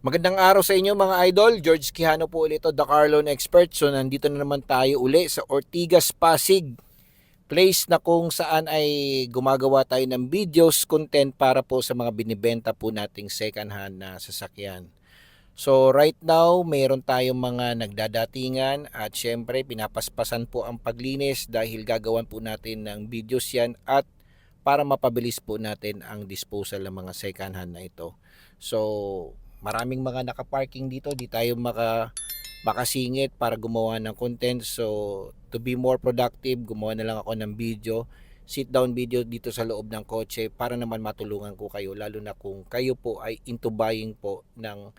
Magandang araw sa inyo mga idol. George Quijano po ulit ito, the car loan expert. So nandito na naman tayo uli sa Ortigas Pasig. Place na kung saan ay gumagawa tayo ng videos, content para po sa mga binibenta po nating second hand na sasakyan. So right now, mayroon tayong mga nagdadatingan at syempre pinapaspasan po ang paglinis dahil gagawan po natin ng videos yan at para mapabilis po natin ang disposal ng mga second hand na ito. So maraming mga nakaparking dito, di tayo maka makasingit para gumawa ng content. So, to be more productive, gumawa na lang ako ng video, sit down video dito sa loob ng kotse para naman matulungan ko kayo, lalo na kung kayo po ay into buying po ng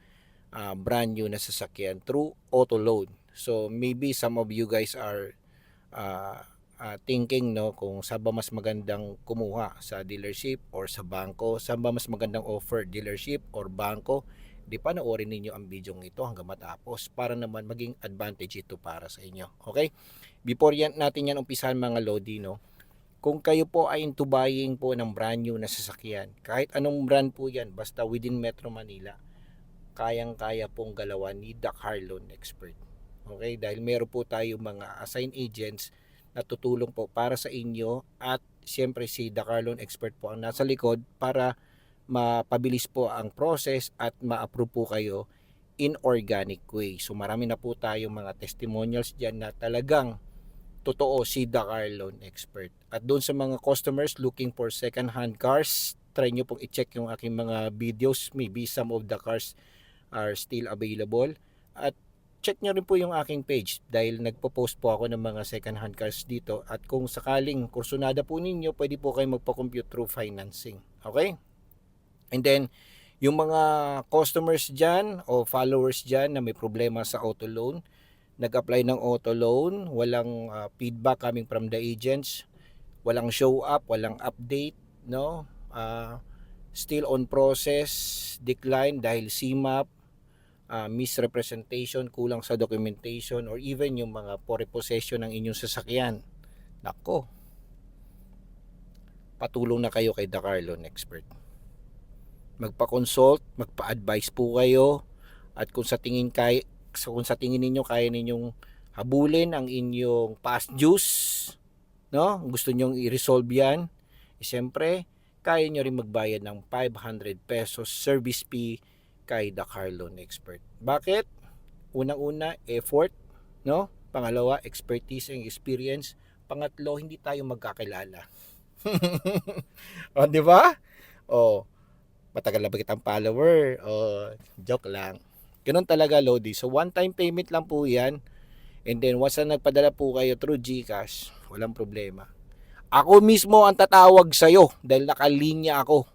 ah, brand new na sasakyan through auto loan. So, maybe some of you guys are ah, ah, thinking no kung saan ba mas magandang kumuha sa dealership or sa bangko, saan ba mas magandang offer dealership or bangko di panoorin ninyo ang video ito hanggang matapos para naman maging advantage ito para sa inyo. Okay? Before yan, natin yan umpisahan mga Lodi, no? Kung kayo po ay into buying po ng brand new na sasakyan, kahit anong brand po yan, basta within Metro Manila, kayang-kaya pong galawan ni Car Loan Expert. Okay? Dahil meron po tayo mga assigned agents na tutulong po para sa inyo at siyempre si Car Loan Expert po ang nasa likod para mapabilis po ang process at ma-approve po kayo in organic way. So marami na po tayong mga testimonials dyan na talagang totoo si car loan expert. At doon sa mga customers looking for second hand cars, try nyo pong i-check yung aking mga videos. Maybe some of the cars are still available. At check nyo rin po yung aking page dahil nagpo-post po ako ng mga second hand cars dito. At kung sakaling kursunada po ninyo, pwede po kayo magpa-compute through financing. Okay? And then, yung mga customers dyan o followers dyan na may problema sa auto loan, nag-apply ng auto loan, walang ah, feedback coming from the agents, walang show up, walang update, no? Ah, still on process, decline dahil CMAP, ah, misrepresentation, kulang sa documentation, or even yung mga possession ng inyong sasakyan. Nako, patulong na kayo kay The Car Loan Expert magpa-consult, magpa-advise po kayo at kung sa tingin kay kung sa tingin ninyo kaya ninyong habulin ang inyong past dues, no? Gusto niyo i-resolve 'yan. Eh, siyempre, kaya niyo rin magbayad ng 500 pesos service fee kay The Car Loan Expert. Bakit? Unang-una, effort, no? Pangalawa, expertise and experience. Pangatlo, hindi tayo magkakilala. o, di ba? O, matagal na ba kitang follower? O, joke lang. Ganun talaga, Lodi. So, one-time payment lang po yan. And then, once na nagpadala po kayo through GCash, walang problema. Ako mismo ang tatawag sa'yo dahil nakalinya ako.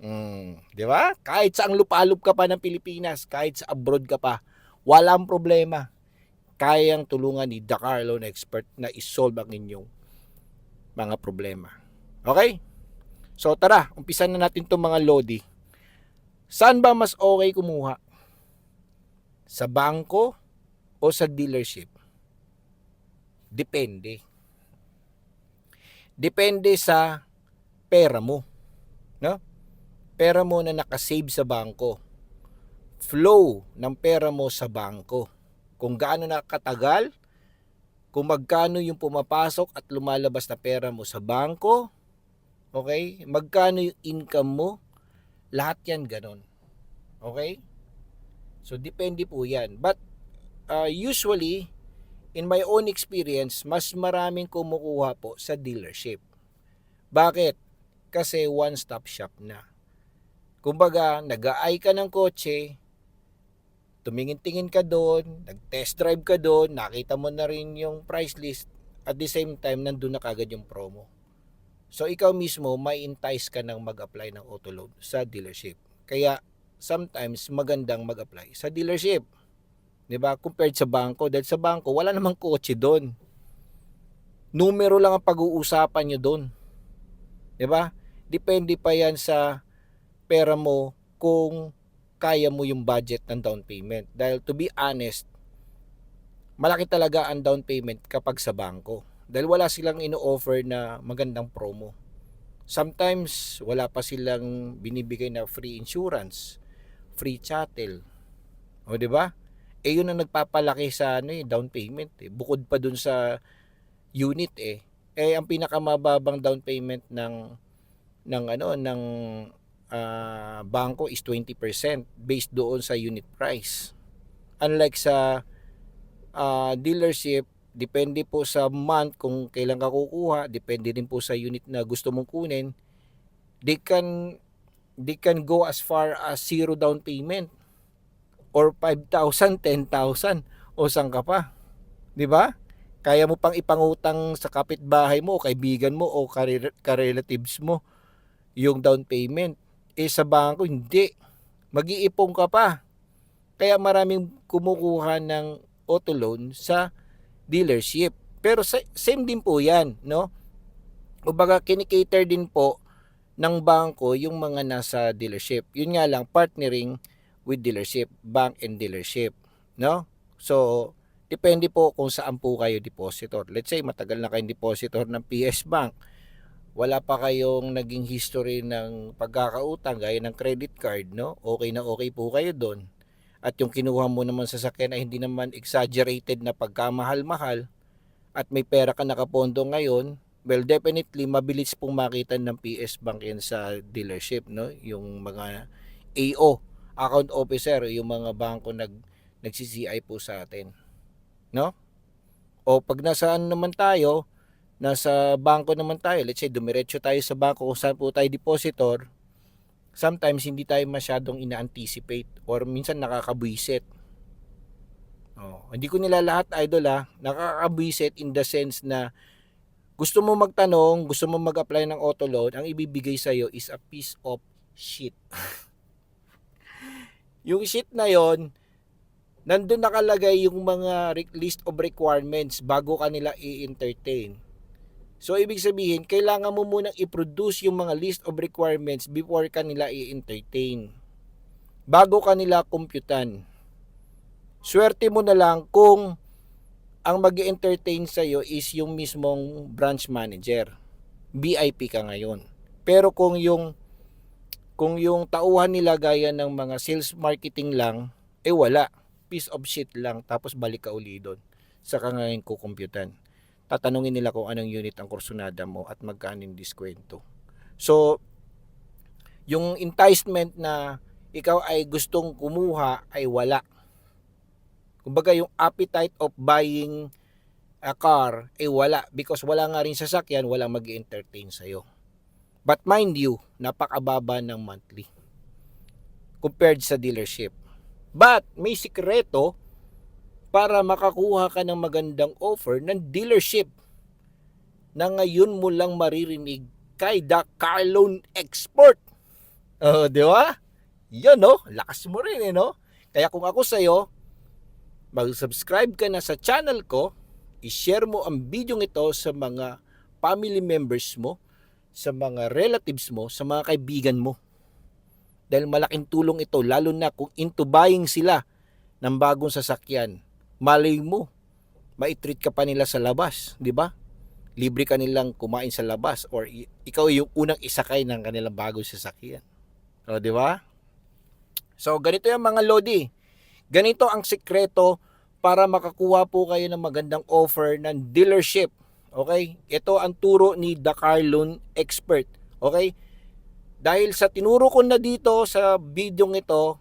Mm, di ba? Kahit sa ang lupalop ka pa ng Pilipinas, kahit sa abroad ka pa, walang problema. Kayang tulungan ni Dakar Loan Expert na isolve ang inyong mga problema. Okay? So tara, umpisan na natin itong mga Lodi. Saan ba mas okay kumuha? Sa bangko o sa dealership? Depende. Depende sa pera mo. No? Pera mo na nakasave sa bangko. Flow ng pera mo sa bangko. Kung gaano na katagal, kung magkano yung pumapasok at lumalabas na pera mo sa bangko, Okay? Magkano yung income mo? Lahat yan ganun. Okay? So, depende po yan. But, uh, usually, in my own experience, mas maraming kumukuha po sa dealership. Bakit? Kasi one-stop shop na. Kumbaga, nag-aay ka ng kotse, tumingin-tingin ka doon, nag-test drive ka doon, nakita mo na rin yung price list, at the same time, nandun na kagad yung promo. So ikaw mismo may entice ka ng mag-apply ng auto loan sa dealership. Kaya sometimes magandang mag-apply sa dealership. 'Di ba? Compared sa bangko, dahil sa bangko wala namang kotse doon. Numero lang ang pag-uusapan nyo doon. 'Di ba? Depende pa 'yan sa pera mo kung kaya mo yung budget ng down payment. Dahil to be honest, malaki talaga ang down payment kapag sa bangko dahil wala silang ino-offer na magandang promo. Sometimes wala pa silang binibigay na free insurance, free chattel. O, di ba? Eh, yun ang nagpapalaki sa ano, eh, down payment. Eh. Bukod pa dun sa unit eh. Eh, ang pinakamababang down payment ng ng ano ng ah, bangko is 20% based doon sa unit price. Unlike sa ah, dealership, depende po sa month kung kailan ka kukuha, depende din po sa unit na gusto mong kunin. They can they can go as far as zero down payment or 5,000, 10,000 o saan ka pa. 'Di ba? Kaya mo pang ipangutang sa kapitbahay mo, o kaibigan mo o kare- karelatives mo yung down payment. Eh sa bangko hindi. Mag-iipon ka pa. Kaya maraming kumukuha ng auto loan sa dealership. Pero sa, same din po 'yan, no? Kumbaga kinikater din po ng bangko yung mga nasa dealership. Yun nga lang partnering with dealership, bank and dealership, no? So, depende po kung saan po kayo depositor. Let's say matagal na kayong depositor ng PS Bank. Wala pa kayong naging history ng pagkakautang gaya ng credit card, no? Okay na okay po kayo doon. At yung kinuha mo naman sa sakyan ay hindi naman exaggerated na pagkamahal-mahal at may pera ka nakapondo ngayon, well definitely mabilis pong makita ng PS Bank yan sa dealership, no? Yung mga AO, account officer, yung mga bangko nag nagsi-CI po sa atin. No? O pag nasaan naman tayo, nasa bangko naman tayo, let's say dumiretso tayo sa bangko kung saan po tayo depositor, sometimes hindi tayo masyadong ina-anticipate or minsan nakakabwisit. Oh, hindi ko nila lahat idol ha, nakakabwisit in the sense na gusto mo magtanong, gusto mo mag-apply ng auto loan, ang ibibigay sa iyo is a piece of shit. yung sheet na yon, nandun nakalagay yung mga list of requirements bago kanila i-entertain. So, ibig sabihin, kailangan mo munang i-produce yung mga list of requirements before kanila i-entertain. Bago kanila kumputan. Swerte mo na lang kung ang mag entertain sa iyo is yung mismong branch manager. VIP ka ngayon. Pero kung yung kung yung tauhan nila gaya ng mga sales marketing lang, eh wala piece of shit lang tapos balik ka uli doon. Saka ngayon kukumputan. Tatanungin nila kung anong unit ang kursunada mo at magkano yung diskwento. So, yung enticement na ikaw ay gustong kumuha ay wala. Kumbaga yung appetite of buying a car ay wala because wala nga rin sasakyan, walang mag entertain sa'yo. But mind you, napakababa ng monthly compared sa dealership. But may sikreto para makakuha ka ng magandang offer ng dealership na ngayon mo lang maririnig kay The Car Loan Export. Oh, di ba? Yan no, lakas mo rin eh no. Kaya kung ako sa'yo, mag-subscribe ka na sa channel ko, i-share mo ang video ito sa mga family members mo, sa mga relatives mo, sa mga kaibigan mo. Dahil malaking tulong ito, lalo na kung into buying sila ng bagong sasakyan. Malay mo, maitreat ka pa nila sa labas, di ba? Libre ka nilang kumain sa labas or ikaw yung unang isakay ng kanilang bagong sasakyan. O, di ba? So, ganito yung mga Lodi. Ganito ang sikreto para makakuha po kayo ng magandang offer ng dealership. Okay? Ito ang turo ni Car Loan Expert. Okay? Dahil sa tinuro ko na dito sa video ito,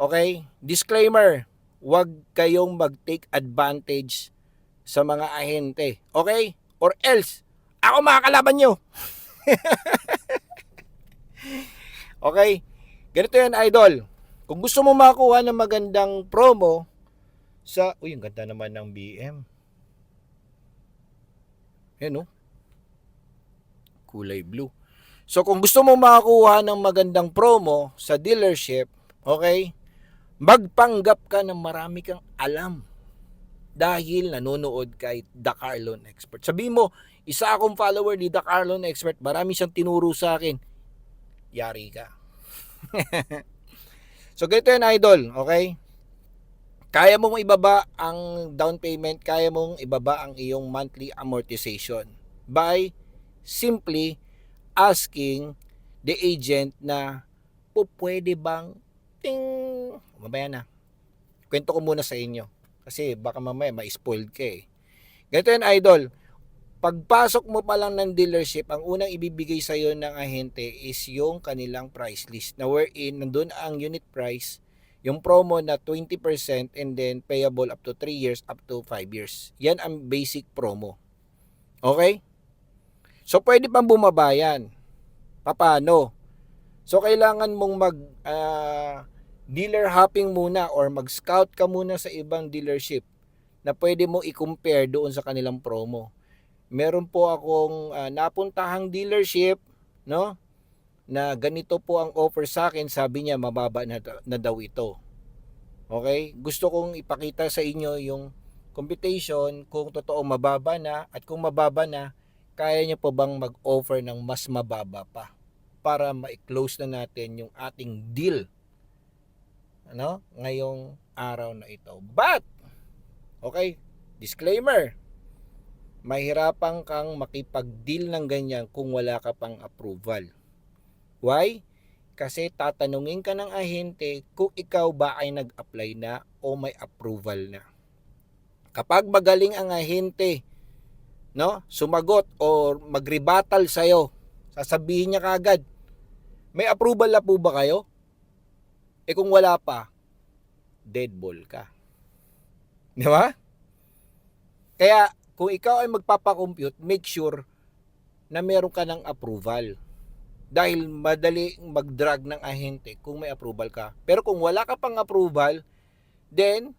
okay, disclaimer, huwag kayong mag-take advantage sa mga ahente. Okay? Or else, ako makakalaban nyo. okay? Ganito yan, idol. Kung gusto mo makakuha ng magandang promo sa... Uy, ang ganda naman ng BM. Yan, oh. Kulay blue. So kung gusto mo makakuha ng magandang promo sa dealership, okay, magpanggap ka ng marami kang alam dahil nanonood kay The Car Loan Expert. Sabi mo, isa akong follower ni The Car Loan Expert, marami siyang tinuro sa akin. Yari ka. so ganito yan idol, okay? Kaya mong ibaba ang down payment, kaya mong ibaba ang iyong monthly amortization by simply asking the agent na po pwede bang konting, mamaya na. Kwento ko muna sa inyo. Kasi baka mamaya ma-spoiled ka eh. Ganito yan, idol. Pagpasok mo pa lang ng dealership, ang unang ibibigay sa iyo ng ahente is yung kanilang price list na wherein nandun ang unit price, yung promo na 20% and then payable up to 3 years, up to 5 years. Yan ang basic promo. Okay? So, pwede pang bumaba yan. Paano? So, kailangan mong mag ah, dealer hopping muna or mag-scout ka muna sa ibang dealership na pwede mo i-compare doon sa kanilang promo. Meron po akong ah, napuntahang dealership, no? Na ganito po ang offer sa akin, sabi niya mababa na, na daw ito. Okay? Gusto kong ipakita sa inyo yung computation kung totoo mababa na at kung mababa na, kaya niya po bang mag-offer ng mas mababa pa para ma-close na natin yung ating deal ano ngayong araw na ito. But okay, disclaimer. Mahirapan kang makipag-deal ng ganyan kung wala ka pang approval. Why? Kasi tatanungin ka ng ahente kung ikaw ba ay nag-apply na o may approval na. Kapag magaling ang ahente, no, sumagot o magrebattle sa'yo, sasabihin niya kagad, may approval na po ba kayo? Eh kung wala pa, dead ball ka. Di ba? Kaya kung ikaw ay magpapakompute, make sure na meron ka ng approval. Dahil madali mag-drag ng ahente kung may approval ka. Pero kung wala ka pang approval, then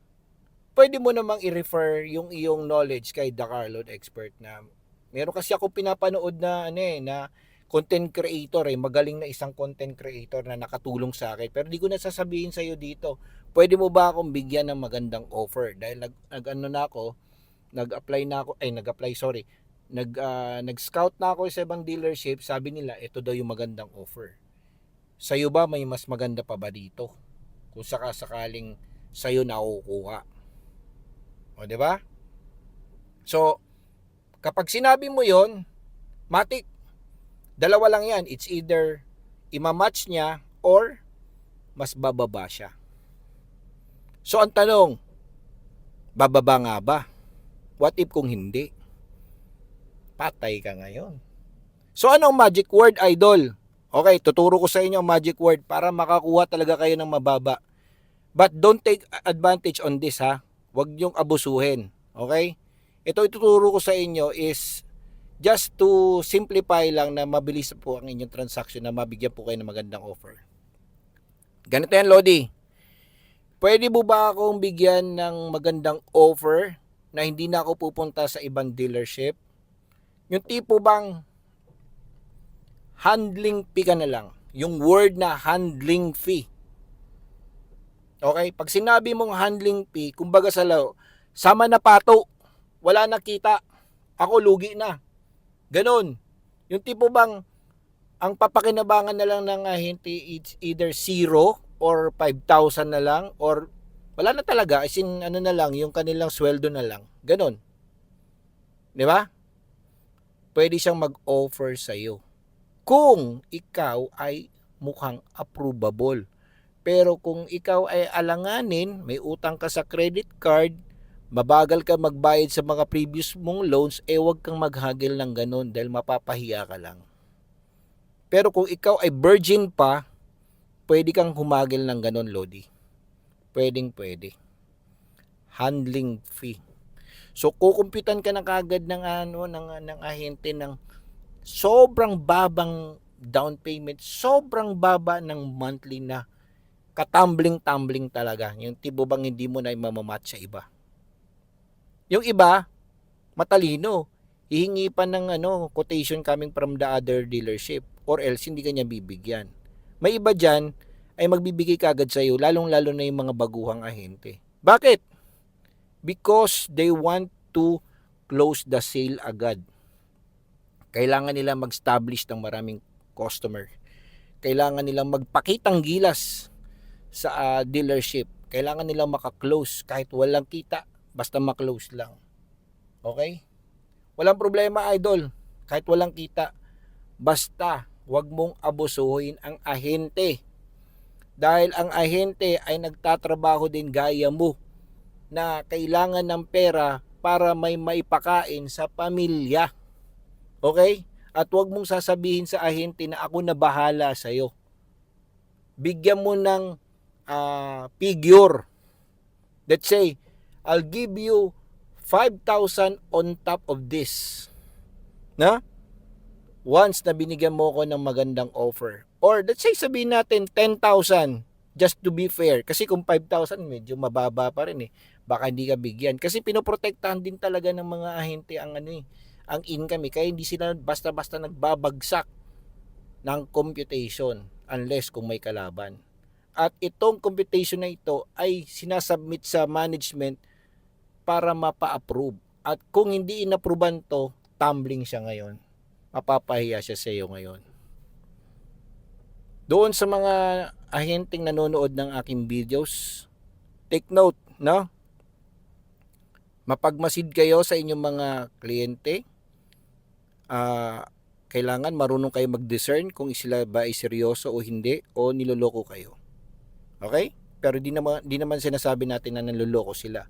pwede mo namang i-refer yung iyong knowledge kay The Carlon Expert na meron kasi ako pinapanood na ano eh, na content creator eh, magaling na isang content creator na nakatulong sa akin. Pero di ko na sasabihin sa iyo dito, pwede mo ba akong bigyan ng magandang offer? Dahil nag, nag ano na ako, nag-apply na ako, ay nag-apply, sorry, nag, ah, nag-scout na ako sa ibang dealership, sabi nila, ito daw yung magandang offer. Sa'yo ba may mas maganda pa ba dito? Kung sakasakaling sa'yo nakukuha. O, di ba? So, kapag sinabi mo yon matik, dalawa lang yan. It's either imamatch niya or mas bababa siya. So, ang tanong, bababa nga ba? What if kung hindi? Patay ka ngayon. So, ano ang magic word, idol? Okay, tuturo ko sa inyo ang magic word para makakuha talaga kayo ng mababa. But don't take advantage on this ha. Huwag niyong abusuhin. Okay? Ito ituturo ko sa inyo is just to simplify lang na mabilis po ang inyong transaction na mabigyan po kayo ng magandang offer. Ganito yan, Lodi. Pwede mo ba akong bigyan ng magandang offer na hindi na ako pupunta sa ibang dealership? Yung tipo bang handling fee ka na lang. Yung word na handling fee. Okay? Pag sinabi mong handling fee, kumbaga sa lao, sama na pato, wala na kita, ako lugi na. Ganon. Yung tipo bang ang papakinabangan na lang ng ahente it's either zero or 5,000 na lang or wala na talaga as in ano na lang yung kanilang sweldo na lang. Ganon. 'Di ba? Pwede siyang mag-offer sa iyo. Kung ikaw ay mukhang approvable. Pero kung ikaw ay alanganin, may utang ka sa credit card, mabagal ka magbayad sa mga previous mong loans, eh wag kang maghagil ng ganun dahil mapapahiya ka lang. Pero kung ikaw ay virgin pa, pwede kang humagil ng ganun, Lodi. Pwedeng pwede. Handling fee. So, kukumpitan ka na kagad ng ano ng ng ahente ng sobrang babang down payment, sobrang baba ng monthly na katumbling-tumbling talaga. Yung tipo bang hindi mo na mamamatch sa iba. Yung iba, matalino. Hihingi pa ng ano, quotation coming from the other dealership or else hindi kanya bibigyan. May iba dyan ay magbibigay kagad sa iyo, lalong-lalo na yung mga baguhang ahente. Bakit? Because they want to close the sale agad. Kailangan nila mag-establish ng maraming customer. Kailangan nilang magpakitang gilas sa ah, dealership. Kailangan nilang maka-close kahit walang kita, basta ma-close lang. Okay? Walang problema, idol. Kahit walang kita, basta wag mong abusuhin ang ahente. Dahil ang ahente ay nagtatrabaho din gaya mo na kailangan ng pera para may maipakain sa pamilya. Okay? At huwag mong sasabihin sa ahente na ako na bahala sa'yo. Bigyan mo ng ah, figure. Let's say, I'll give you 5,000 on top of this. Na? Once na binigyan mo ko ng magandang offer. Or let's say sabihin natin 10,000 just to be fair. Kasi kung 5,000 medyo mababa pa rin eh. Baka hindi ka bigyan. Kasi pinoprotektahan din talaga ng mga ahente ang ano eh, ang income eh. Kaya hindi sila basta-basta nagbabagsak ng computation unless kung may kalaban. At itong computation na ito ay sinasubmit sa management para mapa-approve. At kung hindi inapruban to, tumbling siya ngayon. Mapapahiya siya sa iyo ngayon. Doon sa mga ahenteng nanonood ng aking videos, take note, no? Mapagmasid kayo sa inyong mga kliyente. Ah, kailangan marunong kayo mag-discern kung sila ba ay seryoso o hindi o niloloko kayo. Okay? Pero di naman di naman sinasabi natin na naloloko sila.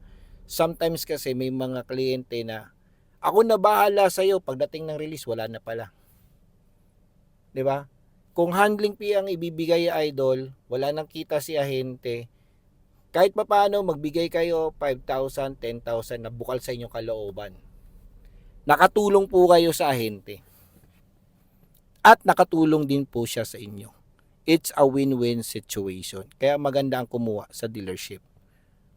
Sometimes kasi may mga kliyente na ako na bahala sa iyo pagdating ng release wala na pala. 'Di ba? Kung handling fee ang ibibigay idol, wala nang kita si ahente. Kahit papaano magbigay kayo 5,000, 10,000 na bukal sa inyong kalooban. Nakatulong po kayo sa ahente. At nakatulong din po siya sa inyo. It's a win-win situation. Kaya maganda ang kumuha sa dealership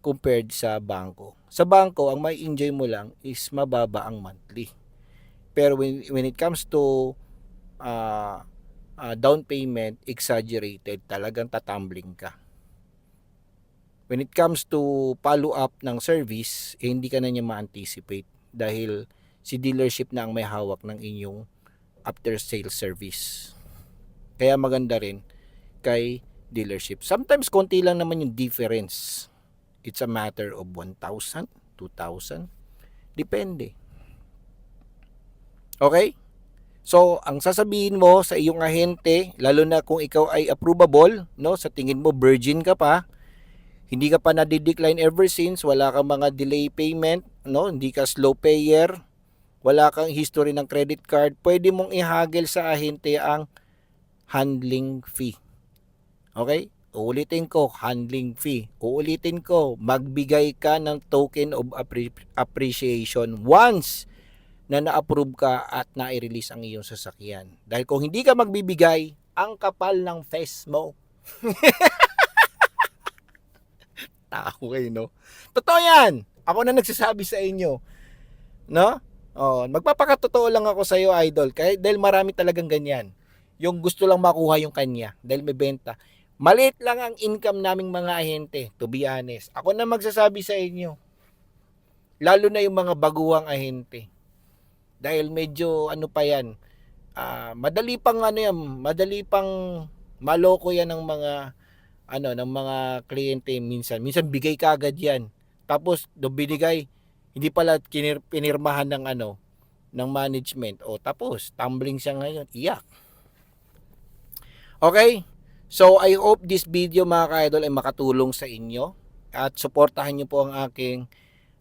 compared sa bangko. Sa bangko, ang may enjoy mo lang is mababa ang monthly. Pero when, when it comes to uh, uh, down payment, exaggerated, talagang tatumbling ka. When it comes to follow up ng service, eh, hindi ka na niya ma-anticipate dahil si dealership na ang may hawak ng inyong after sales service. Kaya maganda rin kay dealership. Sometimes konti lang naman yung difference. It's a matter of 1,000, 2,000. Depende. Okay? So, ang sasabihin mo sa iyong ahente, lalo na kung ikaw ay approvable, no, sa tingin mo virgin ka pa, hindi ka pa na-decline ever since, wala kang mga delay payment, no, hindi ka slow payer, wala kang history ng credit card, pwede mong ihagel sa ahente ang handling fee. Okay? Uulitin ko, handling fee. Uulitin ko, magbigay ka ng token of appre- appreciation once na na-approve ka at na-release ang iyong sasakyan. Dahil kung hindi ka magbibigay, ang kapal ng face mo. Tao kayo, no? Totoo yan! Ako na nagsasabi sa inyo. No? Oh, magpapakatotoo lang ako sa iyo, idol. Kahit dahil marami talagang ganyan. Yung gusto lang makuha yung kanya dahil may benta. Maliit lang ang income naming mga ahente, to be honest. Ako na magsasabi sa inyo. Lalo na yung mga baguhang ahente. Dahil medyo ano pa yan. ah, madali pang ano yan, madali pang maloko yan ng mga ano ng mga kliyente minsan. Minsan bigay ka agad yan. Tapos do binigay hindi pala kinir, pinirmahan ng ano ng management. O tapos tumbling siya ngayon. Iyak. Okay? So, I hope this video mga ka-idol ay makatulong sa inyo at suportahan niyo po ang aking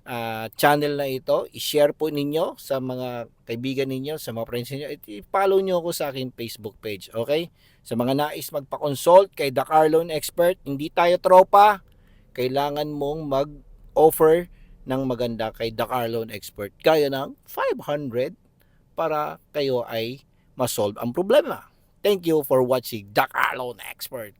ah, channel na ito. I-share po ninyo sa mga kaibigan ninyo, sa mga friends ninyo. I-follow niyo ako sa aking Facebook page. Okay? Sa mga nais magpa-consult kay The Car Loan Expert, hindi tayo tropa. Kailangan mong mag-offer ng maganda kay The Car Loan Expert. Kaya ng 500 para kayo ay masolve ang problema. Thank you for watching Car Loan Expert.